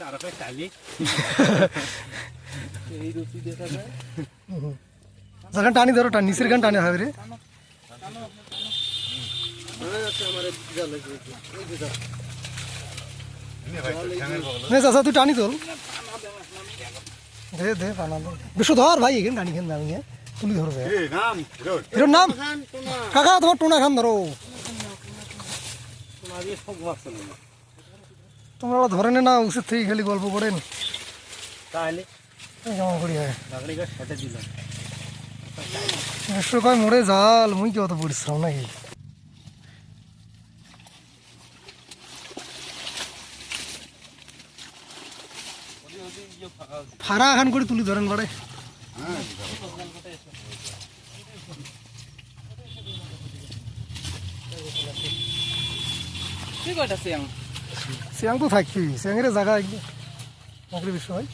تعرفك تعليق टानी धरो टानी सिर गन टानी हावरे नहीं तू टानी धोल। दे दे पाना दे विशु धोर भाई गन टानी है। धोर। नाम? नाम तो टूना खान তোমার ধরে নে না উচিত থেকে খালি গল্প করেন তাহলে? করি হয়। একশো কয় মোড়ে জাল মুই কি অত পরিশ্রম নাকি? ফাড়া খান করে তুলি ধরেন বাড়ে। কি কয়টা সিয়াং সিয়াং তো থাকবি সিয়াংয়ের জায়গা একদম বিষয়। হয়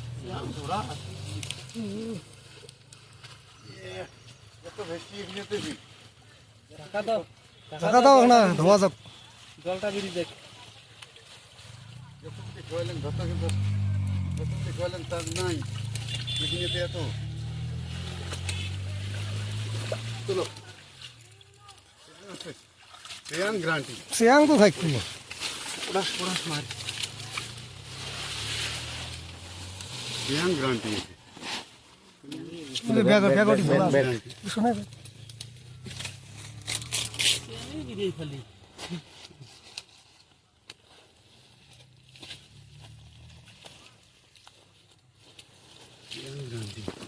টাকা দাও না ধোয়া যাক। জলটা বেরিয়ে দেখ যতটি খোয়ালেন ধরতে কিন্তু যতটি তার নাই এত চলো সেয়ান গ্রান্টি সিয়াং তো থাকবি Uğraş uğraşma hadi. Yan garanti. Bunu bega bega di bola. Şuna bak. Yani gidiyor falan. Yan garanti.